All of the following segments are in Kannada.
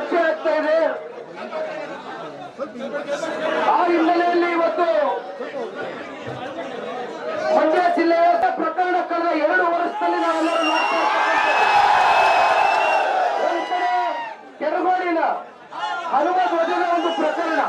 ಇದೆ ಆ ಹಿನ್ನೆಲೆಯಲ್ಲಿ ಇವತ್ತು ಮಂಡ್ಯ ಜಿಲ್ಲೆಯ ಪ್ರಕರಣ ಕಳೆದ ಎರಡು ವರ್ಷದಲ್ಲಿ ನಾವೆಲ್ಲರೂ ನೋಡ್ತಾ ಕೆರಗೋಡಿನ ಹನುಮ ಧ್ವಜದ ಒಂದು ಪ್ರಕರಣ.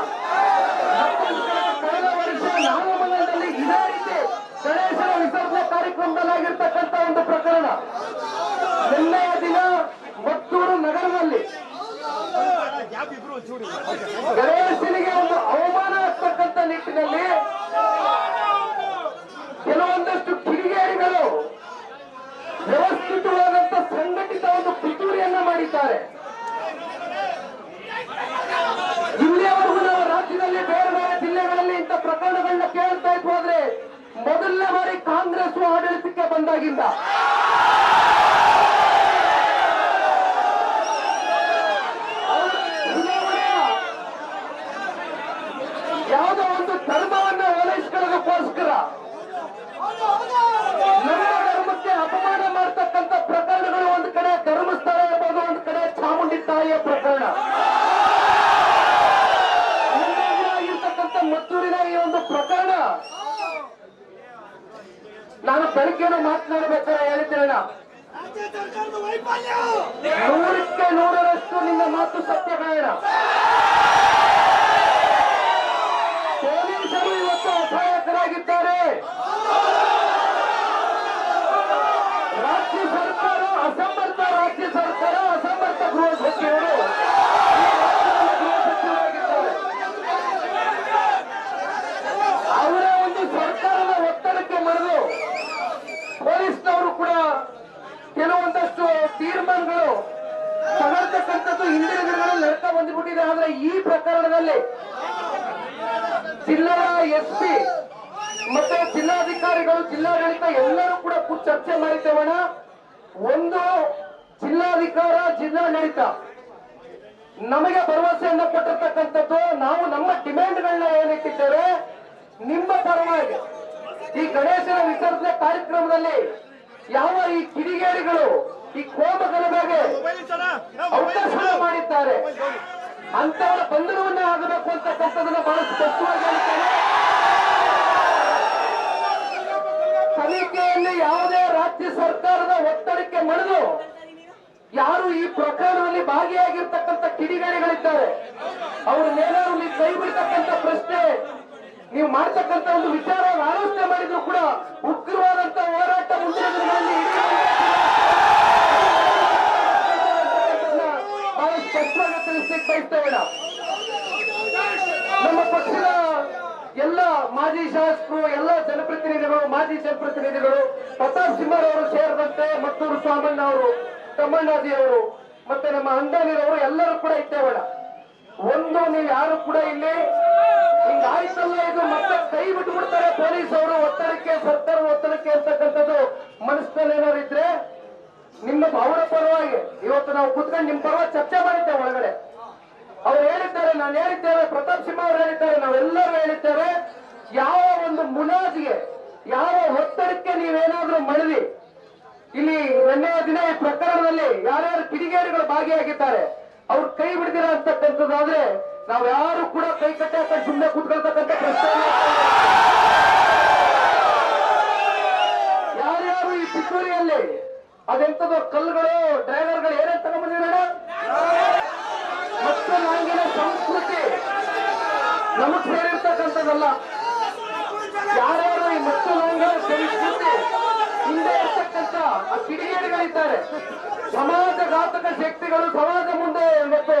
வருகின்றார் ನಾನು ಬೆಳಗ್ಗೆನೂ ಮಾತನಾಡಬೇಕಾದ್ರೆ ವೈಫಲ್ಯ ನೂರಕ್ಕೆ ನೂರರಷ್ಟು ನಿನ್ನ ಮಾತು ಸತ್ಯ ಬೇಡ ಪೊಲೀಸರು ಇವತ್ತು ಅಸಹಾಯಕರಾಗಿದ್ದಾರೆ ರಾಜ್ಯ ಸರ್ಕಾರ ಅಸಮರ್ಥ ರಾಜ್ಯ ಸರ್ಕಾರ ಅಸಮರ್ಥ ಗೃಹ ಸಚಿವರು ಈ ರಾಜ್ಯದ ಗೃಹ ಸಚಿವರಾಗಿದ್ದಾರೆ ಅವರ ಒಂದು ಸರ್ಕಾರದ ಒತ್ತಡಕ್ಕೆ ಮರೆದು ಪೊಲೀಸ್ನವರು ಕೂಡ ಕೆಲವೊಂದಷ್ಟು ತೀರ್ಮಾನಗಳು ತಗೊಳ್ತಕ್ಕಂಥದ್ದು ಹಿಂದಿನ ದಿನಗಳಲ್ಲಿ ನಡ್ತಾ ಈ ಪ್ರಕರಣದಲ್ಲಿ ಜಿಲ್ಲಾ ಎಸ್ ಪಿ ಮತ್ತೆ ಜಿಲ್ಲಾಧಿಕಾರಿಗಳು, ಜಿಲ್ಲಾಡಳಿತ ಎಲ್ಲರೂ ಕೂಡ ಚರ್ಚೆ ಮಾಡಿದ್ದೇವಣ ಒಂದು ಜಿಲ್ಲಾಧಿಕಾರ, ಜಿಲ್ಲಾಡಳಿತ. ನಮಗೆ ಭರವಸೆಯನ್ನ ಕೊಟ್ಟಿರ್ತಕ್ಕಂಥದ್ದು, ನಾವು ನಮ್ಮ ಡಿಮ್ಯಾಂಡ್ಗಳನ್ನ ಏನಿಟ್ಟಿದ್ದೇವೆ, ನಿಮ್ಮ ಪರವಾಗಿ ಈ ಗಣೇಶನ ವಿಸರ್ಜನೆ ಕಾರ್ಯಕ್ರಮದಲ್ಲಿ ಯಾವ ಈ ಕಿಡಿಗೇಡಿಗಳು ಈ ಕೋಮ ಗಲಭೆಗೆ ಅವಕಾಶ ಮಾಡಿದ್ದಾರೆ ಅಂತವರ ಬಂಧನವನ್ನ ಆಗಬೇಕು ಅಂತಕ್ಕಂಥದನ್ನ ಬಹಳ ಸ್ಪಷ್ಟವಾಗಿ ಹೇಳ್ತಾರೆ ತನಿಖೆಯಲ್ಲಿ ಯಾವುದೇ ರಾಜ್ಯ ಸರ್ಕಾರದ ಒತ್ತಡಕ್ಕೆ ಮಣಿದು ಯಾರು ಈ ಪ್ರಕರಣದಲ್ಲಿ ಭಾಗಿಯಾಗಿರ್ತಕ್ಕಂಥ ಕಿಡಿಗೇಡಿಗಳಿದ್ದಾರೆ ಅವ್ರನ್ನೇನಾದ್ರು ನೀವು ಕೈ ಬಿಡ್ತಕ್ಕಂಥ ಪ್ರಶ್ನೆ, ನೀವು ಮಾಡ್ತಕ್ಕಂಥ ಒಂದು ವಿಚಾರ ಆಲೋಚನೆ ಮಾಡಿದ್ರು ಕೂಡ ಉಗ್ರವಾದಂತಹ ಹೋರಾಟ ಮುಂದಿನ ದಿನಗಳಲ್ಲಿ ತಿಳಿಸ್ಲಿಕ್ಕೆ ಬಯಸ್ತೇವೆ. ನಮ್ಮ ಪಕ್ಷದ ಎಲ್ಲ ಮಾಜಿ ಶಾಸಕರು, ಎಲ್ಲ ಜನಪ್ರತಿನಿಧಿಗಳು, ಮಾಜಿ ಜನಪ್ರತಿನಿಧಿಗಳು, ಪ್ರತಾಪ್ ಸಿಂಹರವರು ಸೇರಿದಂತೆ ಮತ್ತೂರು ಸ್ವಾಮಣ್ಣ ಅವರು, ತಮ್ಮಣ್ಣಾಜಿ ಅವರು, ಮತ್ತೆ ನಮ್ಮ ಅಂದಾನಿರವರು ಎಲ್ಲರೂ ಕೂಡ ಇದ್ದೇವಣ ಒಂದು ನೀವು ಯಾರು ಕೂಡ ಇಲ್ಲಿ ಹಿಂಗಾಯ್ತಲ್ಲ ಇದು ಮತ್ತೆ ಕೈ ಬಿಟ್ಟು ಬಿಡ್ತಾರೆ ಪೊಲೀಸ್ ಅವರು. ಒತ್ತಡಕ್ಕೆ, ಸರ್ಕಾರ ಒತ್ತಡಕ್ಕೆ ಅಂತಕ್ಕಂಥದ್ದು ಮನಸ್ಸಿನಲ್ಲಿ ಏನಾದ್ರು ಇದ್ರೆ ನಿಮ್ಮ ಭಾವನೆ ಪರವಾಗಿ ಇವತ್ತು ನಾವು ಕುತ್ಕೊಂಡು ನಿಮ್ ಪರವಾಗಿ ಚರ್ಚೆ ಮಾಡಿದ್ದೇವೆ ಒಳಗಡೆ. ಅವ್ರು ಹೇಳಿದ್ದಾರೆ, ನಾನು ಹೇಳಿದ್ದೇವೆ ಪ್ರತಾಪ್ ಸಿಂಹ ಅವರು ಹೇಳಿದ್ದಾರೆ, ನಾವೆಲ್ಲರೂ ಹೇಳಿದ್ದೇವೆ ಯಾವ ಒಂದು ಮುಲಾಜಿಗೆ, ಯಾವ ಒತ್ತಡಕ್ಕೆ ನೀವೇನಾದ್ರೂ ಮಣಿದಿ ಇಲ್ಲಿ ನಿನ್ನೆಯ ದಿನ ಈ ಪ್ರಕರಣದಲ್ಲಿ ಯಾರ್ಯಾರು ಕಿಡಿಗೇರಿಗಳು ಭಾಗಿಯಾಗಿದ್ದಾರೆ, ಅವ್ರು ಕೈ ಬಿಡದಿರ ಅಂತಕ್ಕಂಥದ್ದಾದ್ರೆ ನಾವ್ ಯಾರು ಕೂಡ ಕೈ ಕಟ್ಟಿ ಹಾಕೊಂಡು ಸುಮ್ಮನೆ ಕೂತ್ಕೊಳ್ತಕ್ಕಂಥ ಪ್ರಶ್ನೆ. ಯಾರ್ಯಾರು ಈ ಪಿಚೂರಿಯಲ್ಲಿ ಅದೆಂತದೋ ಕಲ್ಲುಗಳು, ಡ್ರೈವರ್ಗಳು ಏನೇನ್ ತಗೊಂಡ್ಬಂದಿರೋಣ ಮತ್ತು ನಂಗಿನ ಸಂಸ್ಕೃತಿ ನಮಗ್ ಸೇರಿರ್ತಕ್ಕಂಥದ್ದಲ್ಲ ಯಾರ್ಯಾರು ಈ ನಂಗಿನ ಸಂಸ್ಕೃತಿ ಹಿಂದೆ ಇರ್ತಕ್ಕಂಥ ಆ ಕಿಡಿಗೇಡಿಗಳಿದ್ದಾರೆ. ಸಮಾಜಘಾತಕ ಶಕ್ತಿಗಳು ಸಮಾಜ ಮುಂದೆ ಇವತ್ತು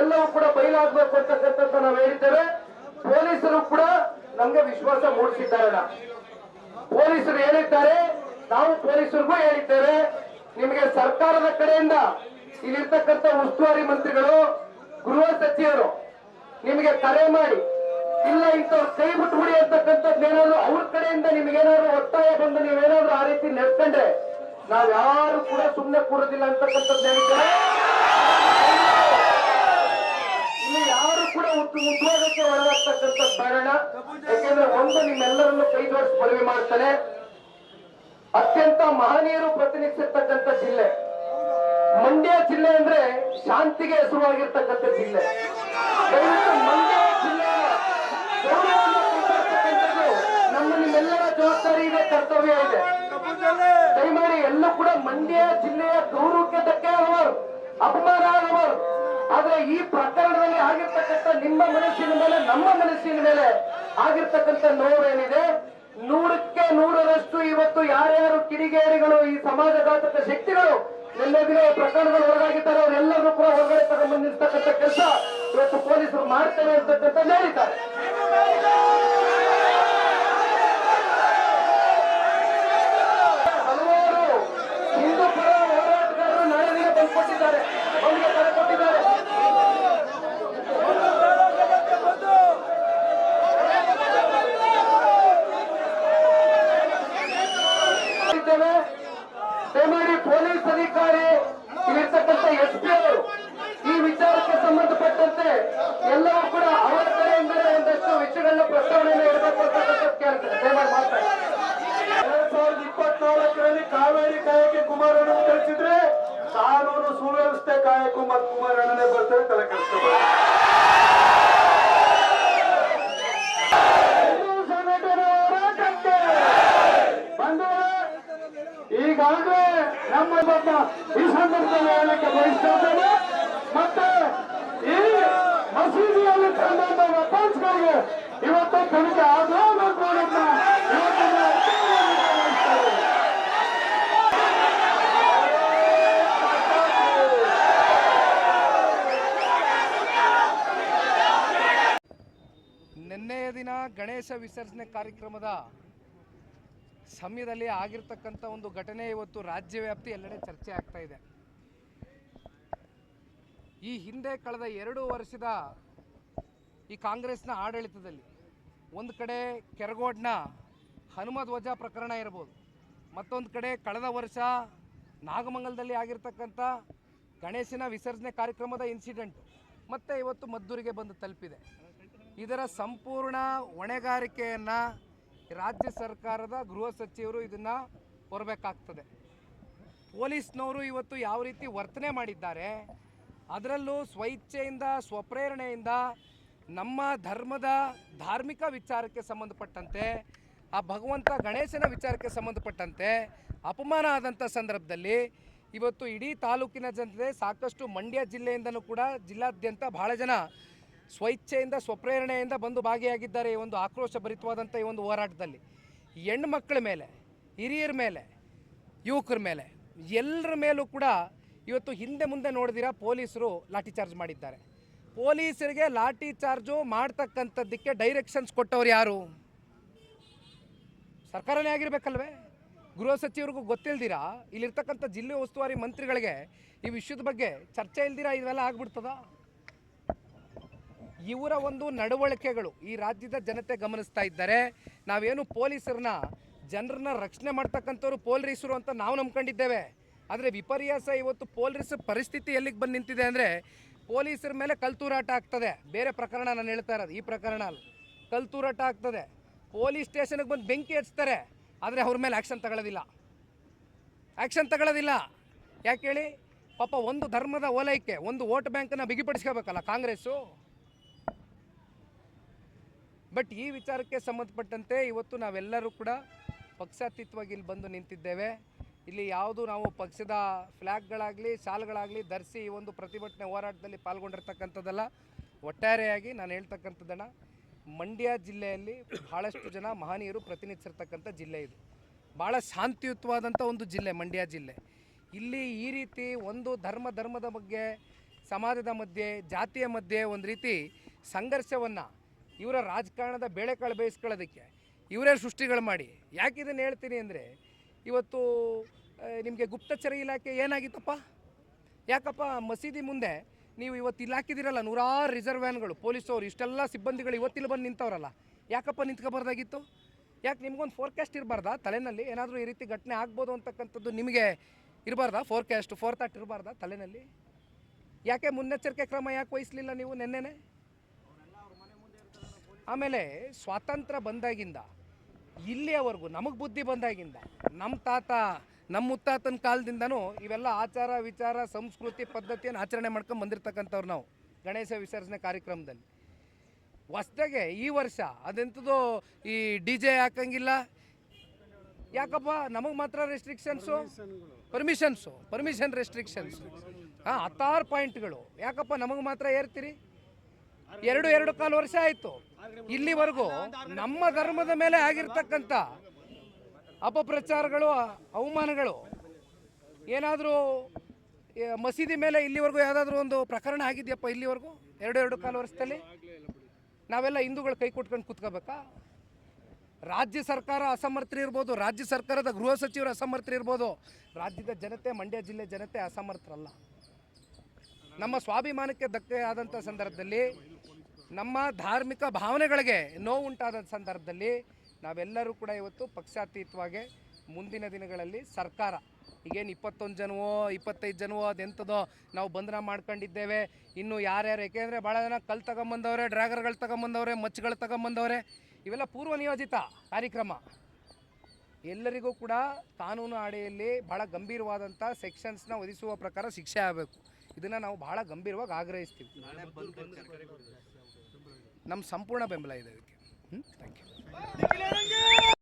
ಎಲ್ಲವೂ ಕೂಡ ಬಯಲಾಗಬೇಕು ಅಂತಕ್ಕಂಥದ್ದು ನಾವು ಹೇಳಿದ್ದೇವೆ. ಪೊಲೀಸರು ಕೂಡ ನಮ್ಗೆ ವಿಶ್ವಾಸ ಮೂಡಿಸಿದ್ದಾರೆ ಪೊಲೀಸರು ಹೇಳಿದ್ದಾರೆ. ನಾವು ಪೊಲೀಸರಿಗೂ ಹೇಳಿದ್ದೇವೆ. ನಿಮಗೆ ಸರ್ಕಾರದ ಕಡೆಯಿಂದ ಇಲ್ಲಿರ್ತಕ್ಕಂಥ ಉಸ್ತುವಾರಿ ಮಂತ್ರಿಗಳು, ಗೃಹ ಸಚಿವರು ನಿಮಗೆ ಕರೆ ಮಾಡಿ ಇಲ್ಲ ಇತ್ತು ಕೈ ಬಿಟ್ಬಿಡಿ ಅಂತಕ್ಕಂಥದ್ದು ಏನಾದ್ರು ಅವ್ರ ಕಡೆಯಿಂದ ನಿಮ್ಗೇನಾದ್ರು ಒತ್ತಾಯ ಬಂದು ನೀವೇನಾದ್ರೂ ಆ ರೀತಿ ನಡ್ಕೊಂಡ್ರೆ ನಾವ್ ಯಾರು ಕೂಡ ಸುಮ್ಮನೆ ಕೂರೋದಿಲ್ಲ ಅಂತಕ್ಕಂಥದ್ದು ಹೇಳಿದ್ದಾರೆ ಇಲ್ಲಿ ಯಾರು ಕೂಡ ಉದ್- ಉದ್ಯೋಗಕ್ಕೆ ಒಳಗಾಗ್ತಕ್ಕಂಥ ಕಾರಣ, ಯಾಕೆಂದ್ರೆ ಒಂದು ನಿಮ್ಮೆಲ್ಲರನ್ನು ಕೈ ಜೋಡಿಸಿ ಮನವಿ ಮಾಡ್ತಾನೆ. ಅತ್ಯಂತ ಮಹನೀಯರು ಪ್ರತಿನಿಧಿಸಿರ್ತಕ್ಕಂಥ ಜಿಲ್ಲೆ. ಮಂಡ್ಯ ಜಿಲ್ಲೆ ಅಂದ್ರೆ ಶಾಂತಿಗೆ ಹೆಸರುವಾಗಿರ್ತಕ್ಕಂಥ ಜಿಲ್ಲೆ. ಮಂಡ್ಯ ಜಿಲ್ಲೆಯ ಗೌರವವನ್ನು ಕಾಪಾಡ್ತಕ್ಕಂಥದ್ದು ನಮ್ಮ ಇದೆ ಕರ್ತವ್ಯ ಇದೆ. ದಯಮಾಡಿ ಎಲ್ಲೂ ಕೂಡ ಮಂಡ್ಯ ಜಿಲ್ಲೆಯ ಗೌರವಕ್ಕೆ ಧಕ್ಕೆ ಅವರು ಅಪಮಾನ ಆಗುವರು ಆದ್ರೆ ಈ ಪ್ರಕರಣದಲ್ಲಿ ಆಗಿರ್ತಕ್ಕಂಥ ನಿಮ್ಮ ಮನಸ್ಸಿನ ಮೇಲೆ ನಮ್ಮ ಮನಸ್ಸಿನ ಮೇಲೆ ಆಗಿರ್ತಕ್ಕಂಥ ನೋವೇನಿದೆ? ನೂರಕ್ಕೆ ನೂರರಷ್ಟು ಇವತ್ತು ಯಾರ್ಯಾರು ಕಿಡಿಗೇರಿಗಳು ಈ ಸಮಾಜಘಾತಕ ಶಕ್ತಿಗಳು ನಿನ್ನೆ ದಿನ ಈ ಪ್ರಕರಣಗಳು ಒಳಗಾಗಿದ್ದಾರೆ ಅವರೆಲ್ಲರೂ ಕೂಡ ಹೊರಗಡೆ ತಗೊಂಡ್ಬಂದಿರ್ತಕ್ಕಂಥ ಕೆಲಸ ಇವತ್ತು ಪೊಲೀಸರು ಮಾಡ್ತಾರೆ ಅಂತಕ್ಕಂಥ ಹೇಳಿದ್ದಾರೆ ಹಲವಾರು ಹಿಂದೂ ಪರ ಹೋರಾಟಗಾರರು ನಾಳೆ ದಿನ ಬಂದ್ಕೊಟ್ಟಿದ್ದಾರೆ ಅವರಿಗೆ ಕರೆ ಕೊಟ್ಟಿದ್ದಾರೆ ಇದ್ದೇವೆ ದಯಮಾಡಿ ಪೊಲೀಸ್ ಅಧಿಕಾರಿ ಇಲ್ಲಿರ್ತಕ್ಕಂಥ ಎಸ್ ಪಿ ಅವರು ಈ ವಿಚಾರಕ್ಕೆ ಸಂಬಂಧಪಟ್ಟಂತೆ ಎಲ್ಲವೂ ಕೂಡ ಅವರ ಕಡೆಯಿಂದಲೇ ಒಂದಷ್ಟು ವಿಷಯಗಳನ್ನ ಪ್ರಸ್ತಾವನೆಯನ್ನು ಇಡಬೇಕು ಅಂತಕ್ಕಂಥ ಕೇಳ್ತಾರೆ ದಯಮಾಡಿ ಮಾತಾಡಿ ಎರಡ್ ಸಾವಿರದ ಇಪ್ಪತ್ನಾಲ್ಕರಲ್ಲಿ ಕಾವೇರಿ ಕಾಯಕ್ಕೆ ಕುಮಾರಣ್ಣ ಕಳಿಸಿದ್ರೆ ಕಾನೂನು ಸುವ್ಯವಸ್ಥೆ ಕಾಯಕು ಮತ್ತು ಕುಮಾರಣ್ಣನೇ ಬರ್ತಾರೆ ತಲೆ ಬಂಧುಗಳೇ, ಈಗಾಗಲೇ ನಮ್ಮ ಈ ಸಂದರ್ಭದಲ್ಲಿ ಹೇಳಕ್ಕೆ ಬಯಸ್ತಾ ಮತ್ತೆ ಈ ಮಸೀದಿಯಲ್ಲಿ ತಂದಂತ ವಪಾನ್ಸ್ಗಳಿಗೆ ಇವತ್ತು ತನಿಖೆ ಆಗಲೇಬೇಕು ಅನ್ನೋದನ್ನ ಇವತ್ತು ನಾವು ಒತ್ತಾಯವಾಗಿ ಬಯಸ್ತೇವೆ. ನಿನ್ನೆಯ ದಿನ ಗಣೇಶ ವಿಸರ್ಜನೆ ಕಾರ್ಯಕ್ರಮದ ಸಮಯದಲ್ಲಿ ಆಗಿರ್ತಕ್ಕಂಥ ಒಂದು ಘಟನೆ ಇವತ್ತು ರಾಜ್ಯವ್ಯಾಪ್ತಿ ಎಲ್ಲೆಡೆ ಚರ್ಚೆ ಆಗ್ತಾ ಇದೆ. ಈ ಹಿಂದೆ ಕಳೆದ ಎರಡು ವರ್ಷದ ಈ ಕಾಂಗ್ರೆಸ್ನ ಆಡಳಿತದಲ್ಲಿ ಒಂದು ಕಡೆ ಕೆರಗೋಡ್ನ ಹನುಮ ಧ್ವಜ ಪ್ರಕರಣ ಇರ್ಬೋದು, ಮತ್ತೊಂದು ಕಡೆ ಕಳೆದ ವರ್ಷ ನಾಗಮಂಗಲದಲ್ಲಿ ಆಗಿರ್ತಕ್ಕಂಥ ಗಣೇಶನ ವಿಸರ್ಜನೆ ಕಾರ್ಯಕ್ರಮದ ಇನ್ಸಿಡೆಂಟ್ ಮತ್ತೆ ಇವತ್ತು ಮದ್ದೂರಿಗೆ ಬಂದು ತಲುಪಿದೆ. ಇದರ ಸಂಪೂರ್ಣ ಹೊಣೆಗಾರಿಕೆಯನ್ನು ರಾಜ್ಯ ಸರ್ಕಾರದ ಗೃಹ ಸಚಿವರು ಇದನ್ನು ಹೊರಬೇಕಾಗ್ತದೆ ಪೊಲೀಸ್ನವರು ಇವತ್ತು ಯಾವ ರೀತಿ ವರ್ತನೆ ಮಾಡಿದ್ದಾರೆ, ಅದರಲ್ಲೂ ಸ್ವಇಚ್ಛೆಯಿಂದ, ಸ್ವಪ್ರೇರಣೆಯಿಂದ ನಮ್ಮ ಧರ್ಮದ ಧಾರ್ಮಿಕ ವಿಚಾರಕ್ಕೆ ಸಂಬಂಧಪಟ್ಟಂತೆ, ಆ ಭಗವಂತ ಗಣೇಶನ ವಿಚಾರಕ್ಕೆ ಸಂಬಂಧಪಟ್ಟಂತೆ ಅಪಮಾನ ಆದಂಥ ಸಂದರ್ಭದಲ್ಲಿ ಇವತ್ತು ಇಡೀ ತಾಲೂಕಿನ ಜನತೆ ಸಾಕಷ್ಟು ಮಂಡ್ಯ ಜಿಲ್ಲೆಯಿಂದಲೂ ಕೂಡ ಜಿಲ್ಲಾದ್ಯಂತ ಭಾಳ ಜನ ಸ್ವಇಚ್ಛೆಯಿಂದ, ಸ್ವಪ್ರೇರಣೆಯಿಂದ ಬಂದು ಭಾಗಿಯಾಗಿದ್ದಾರೆ ಈ ಒಂದು ಆಕ್ರೋಶ ಭರಿತವಾದಂಥ ಈ ಒಂದು ಹೋರಾಟದಲ್ಲಿ. ಹೆಣ್ಣು ಮಕ್ಕಳ ಮೇಲೆ, ಹಿರಿಯರ ಮೇಲೆ, ಯುವಕರ ಮೇಲೆ, ಎಲ್ಲರ ಮೇಲೂ ಕೂಡ ಇವತ್ತು ಹಿಂದೆ ಮುಂದೆ ನೋಡಿದಿರ ಪೊಲೀಸರು ಲಾಠಿ ಚಾರ್ಜ್ ಮಾಡಿದ್ದಾರೆ. ಪೊಲೀಸರಿಗೆ ಲಾಠಿ ಚಾರ್ಜು ಮಾಡ್ತಕ್ಕಂಥದ್ದಕ್ಕೆ ಡೈರೆಕ್ಷನ್ಸ್ ಕೊಟ್ಟವ್ರು ಯಾರು? ಸರ್ಕಾರನೇ ಆಗಿರ್ಬೇಕಲ್ವೇ? ಗೃಹ ಸಚಿವರಿಗೂ ಗೊತ್ತಿಲ್ದಿರಾ? ಇಲ್ಲಿರ್ತಕ್ಕಂಥ ಜಿಲ್ಲೆ ಉಸ್ತುವಾರಿ ಮಂತ್ರಿಗಳಿಗೆ ಈ ವಿಷಯದ ಬಗ್ಗೆ ಚರ್ಚೆ ಇಲ್ದಿರಾ? ಇವೆಲ್ಲ ಆಗ್ಬಿಡ್ತದ? ಇವರ ಒಂದು ನಡವಳಿಕೆಗಳು ಈ ರಾಜ್ಯದ ಜನತೆ ಗಮನಿಸ್ತಾ ಇದ್ದಾರೆ. ನಾವೇನು ಪೊಲೀಸರನ್ನ, ಜನರನ್ನ ರಕ್ಷಣೆ ಮಾಡ್ತಕ್ಕಂಥವ್ರು ಪೊಲೀಸರು ಅಂತ ನಾವು ನಂಬ್ಕೊಂಡಿದ್ದೇವೆ. ಆದರೆ ವಿಪರ್ಯಾಸ ಇವತ್ತು ಪೊಲೀಸ್ ಪರಿಸ್ಥಿತಿ ಎಲ್ಲಿಗೆ ಬಂದು ನಿಂತಿದೆ ಅಂದರೆ ಪೊಲೀಸರ ಮೇಲೆ ಕಲ್ತೂರಾಟ ಆಗ್ತದೆ. ಬೇರೆ ಪ್ರಕರಣ ನಾನು ಹೇಳ್ತಾ ಇರೋದು, ಈ ಪ್ರಕರಣ ಅಲ್ಲಿ. ಕಲ್ತೂರಾಟ ಆಗ್ತದೆ. ಪೊಲೀಸ್ ಸ್ಟೇಷನ್ಗೆ ಬಂದು ಬೆಂಕಿ ಹಚ್ತಾರೆ, ಆದರೆ ಅವ್ರ ಮೇಲೆ ಆ್ಯಕ್ಷನ್ ತಗೊಳ್ಳೋದಿಲ್ಲ. ಆ್ಯಕ್ಷನ್ ತಗೊಳ್ಳೋದಿಲ್ಲ. ಯಾಕೆ ಹೇಳಿ? ಪಾಪ ಒಂದು ಧರ್ಮದ ಓಲೈಕೆ, ಒಂದು ವೋಟ್ ಬ್ಯಾಂಕನ್ನು ಬಿಗಿಪಡಿಸ್ಕೋಬೇಕಲ್ಲ ಕಾಂಗ್ರೆಸ್ಸು? ಬಟ್ ಈ ವಿಚಾರಕ್ಕೆ ಸಂಬಂಧಪಟ್ಟಂತೆ ಇವತ್ತು ನಾವೆಲ್ಲರೂ ಕೂಡ ಪಕ್ಷಾತೀತವಾಗಿ ಇಲ್ಲಿ ಬಂದು ನಿಂತಿದ್ದೇವೆ. ಇಲ್ಲಿ ಯಾವುದು ನಾವು ಪಕ್ಷದ ಫ್ಲ್ಯಾಗ್ಗಳಾಗಲಿ ಶಾಲ್ಗಳಾಗಲಿ ಧರಿಸಿ ಈ ಒಂದು ಪ್ರತಿಭಟನೆ ಹೋರಾಟದಲ್ಲಿ ಪಾಲ್ಗೊಂಡಿರ್ತಕ್ಕಂಥದ್ದಲ್ಲ, ಒಟ್ಟಾರೆಯಾಗಿ ನಾನು ಹೇಳ್ತಕ್ಕಂಥದ್ದನ್ನು ಮಂಡ್ಯ ಜಿಲ್ಲೆಯಲ್ಲಿ ಭಾಳಷ್ಟು ಜನ ಮಹನೀಯರು ಪ್ರತಿನಿಧಿಸಿರ್ತಕ್ಕಂಥ ಜಿಲ್ಲೆ ಇದು. ಭಾಳ ಶಾಂತಿಯುತವಾದಂಥ ಒಂದು ಜಿಲ್ಲೆ ಮಂಡ್ಯ ಜಿಲ್ಲೆ. ಇಲ್ಲಿ ಈ ರೀತಿ ಒಂದು ಧರ್ಮ ಧರ್ಮದ ಬಗ್ಗೆ, ಸಮಾಜದ ಮಧ್ಯೆ, ಜಾತಿಯ ಮಧ್ಯೆ ಒಂದು ರೀತಿ ಸಂಘರ್ಷವನ್ನು ಇವರ ರಾಜಕಾರಣದ ಬೇಳೆಕಾಳು ಬೇಯಿಸ್ಕೊಳ್ಳೋದಕ್ಕೆ ಇವರೇ ಸೃಷ್ಟಿಗಳು ಮಾಡಿ. ಯಾಕೆ ಇದನ್ನು ಹೇಳ್ತೀನಿ ಅಂದರೆ, ಇವತ್ತು ನಿಮಗೆ ಗುಪ್ತಚರ ಇಲಾಖೆ ಏನಾಗಿತ್ತಪ್ಪ? ಯಾಕಪ್ಪ? ಮಸೀದಿ ಮುಂದೆ ನೀವು ಇವತ್ತು ಇಲ್ಲಿ ಹಾಕಿದಿರಲ್ಲ, ನೂರಾರು ರಿಸರ್ವ್ ವ್ಯಾನ್ಗಳು, ಪೊಲೀಸವರು, ಇಷ್ಟೆಲ್ಲ ಸಿಬ್ಬಂದಿಗಳು ಇವತ್ತಿಲ್ಲಿ ಬಂದು ನಿಂತವ್ರಲ್ಲ. ಯಾಕಪ್ಪ ನಿಂತ್ಕೊಬಾರ್ದಾಗಿತ್ತು? ಯಾಕೆ ನಿಮ್ಗೊಂದು ಫೋರ್ಕ್ಯಾಸ್ಟ್ ಇರಬಾರ್ದಾ? ತಲೆನಲ್ಲಿ ಏನಾದರೂ ಈ ರೀತಿ ಘಟನೆ ಆಗ್ಬೋದು ಅಂತಕ್ಕಂಥದ್ದು ನಿಮಗೆ ಇರಬಾರ್ದಾ? ಫೋರ್ಕ್ಯಾಸ್ಟ್ ಫೋರ್ ಥಾಟ್ ಇರಬಾರ್ದಾ ತಲೆನಲ್ಲಿ? ಯಾಕೆ ಮುನ್ನೆಚ್ಚರಿಕೆ ಕ್ರಮ ಯಾಕೆ ವಹಿಸಲಿಲ್ಲ ನೀವು ನೆನ್ನೆನೆ? ಆಮೇಲೆ ಸ್ವಾತಂತ್ರ್ಯ ಬಂದಾಗಿಂದ, ಇಲ್ಲಿಯವರೆಗೂ ನಮಗೆ ಬುದ್ಧಿ ಬಂದಾಗಿಂದ ನಮ್ಮ ತಾತ ನಮ್ಮ ಮುತ್ತಾತನ ಕಾಲದಿಂದನೂ ಇವೆಲ್ಲ ಆಚಾರ, ವಿಚಾರ, ಸಂಸ್ಕೃತಿ ಪದ್ಧತಿಯನ್ನು ಆಚರಣೆ ಮಾಡ್ಕೊಂಡು ಬಂದಿರತಕ್ಕಂಥವ್ರು ನಾವು ಗಣೇಶ ವಿಸರ್ಜನೆ ಕಾರ್ಯಕ್ರಮದಲ್ಲಿ. ಹೊಸ್ದಾಗೆ ಈ ವರ್ಷ ಅದೆಂಥದ್ದು ಈ ಡಿ ಜೆ ಹಾಕಂಗಿಲ್ಲ. ಯಾಕಪ್ಪ? ನಮಗೆ ಮಾತ್ರ ರೆಸ್ಟ್ರಿಕ್ಷನ್ಸು ಪರ್ಮಿಷನ್ಸು ಪರ್ಮಿಷನ್ ರೆಸ್ಟ್ರಿಕ್ಷನ್ಸು ಹಾಂ, ಹತ್ತಾರು ಪಾಯಿಂಟ್ಗಳು ಯಾಕಪ್ಪ? ನಮಗೆ ಮಾತ್ರ ಏರ್ತೀರಿ? ಎರಡು ಎರಡು ಕಾಲು ವರ್ಷ ಆಯಿತು. ಇಲ್ಲಿವರೆಗೂ ನಮ್ಮ ಧರ್ಮದ ಮೇಲೆ ಆಗಿರ್ತಕ್ಕಂಥ ಅಪಪ್ರಚಾರಗಳು, ಅವಮಾನಗಳು, ಏನಾದರೂ ಮಸೀದಿ ಮೇಲೆ ಇಲ್ಲಿವರೆಗೂ ಯಾವುದಾದ್ರೂ ಒಂದು ಪ್ರಕರಣ ಆಗಿದೆಯಪ್ಪ ಇಲ್ಲಿವರೆಗೂ? ಎರಡು ಎರಡು ಕಾಲು ವರ್ಷದಲ್ಲಿ? ನಾವೆಲ್ಲ ಹಿಂದೂಗಳು ಕೈ ಕೊಟ್ಕೊಂಡು ಕೂತ್ಕೋಬೇಕಾ? ರಾಜ್ಯ ಸರ್ಕಾರ ಅಸಮರ್ಥರಿರ್ಬೋದು ರಾಜ್ಯ ಸರ್ಕಾರದ ಗೃಹ ಸಚಿವರು ಅಸಮರ್ಥರಿರ್ಬೋದು ರಾಜ್ಯದ ಜನತೆ, ಮಂಡ್ಯ ಜಿಲ್ಲೆ ಜನತೆ ಅಸಮರ್ಥರಲ್ಲ. ನಮ್ಮ ಸ್ವಾಭಿಮಾನಕ್ಕೆ ಧಕ್ಕೆ ಆದಂಥ ಸಂದರ್ಭದಲ್ಲಿ ನಮ್ಮ ಧಾರ್ಮಿಕ ಭಾವನೆಗಳಿಗೆ ನೋವುಂಟಾದ ಸಂದರ್ಭದಲ್ಲಿ ನಾವೆಲ್ಲರೂ ಕೂಡ ಇವತ್ತು ಪಕ್ಷಾತೀತವಾಗಿ ಮುಂದಿನ ದಿನಗಳಲ್ಲಿ ಸರ್ಕಾರ, ಈಗೇನು ಇಪ್ಪತ್ತೊಂದು ಜನವೋ, ಇಪ್ಪತ್ತೈದು ಜನವೋ ಅದೆಂಥದೋ ನಾವು ಬಂಧನ ಮಾಡ್ಕೊಂಡಿದ್ದೇವೆ. ಇನ್ನು ಯಾರ್ಯಾರು, ಏಕೆಂದರೆ ಭಾಳ ಜನ ಕಲ್ ತಗೊಂಬಂದವ್ರೆ, ಡ್ರ್ಯಾಗರ್ಗಳು ತಗೊಂಬಂದವ್ರೆ, ಮಚ್ಚಗಳು ತಗೊಂಬಂದವ್ರೆ, ಇವೆಲ್ಲ ಪೂರ್ವ ನಿಯೋಜಿತ ಕಾರ್ಯಕ್ರಮ. ಎಲ್ಲರಿಗೂ ಕೂಡ ಕಾನೂನು ಅಡಿಯಲ್ಲಿ ಭಾಳ ಗಂಭೀರವಾದಂಥ ಸೆಕ್ಷನ್ಸ್ನ ಒದಿಸುವ ಪ್ರಕಾರ ಶಿಕ್ಷೆ ಆಗಬೇಕು. ಇದನ್ನು ನಾವು ಭಾಳ ಗಂಭೀರವಾಗಿ ಆಗ್ರಹಿಸ್ತೀವಿ. ನಮ್ಮ ಸಂಪೂರ್ಣ ಬೆಂಬಲ ಇದೆ ಅದಕ್ಕೆ ಥ್ಯಾಂಕ್ ಯು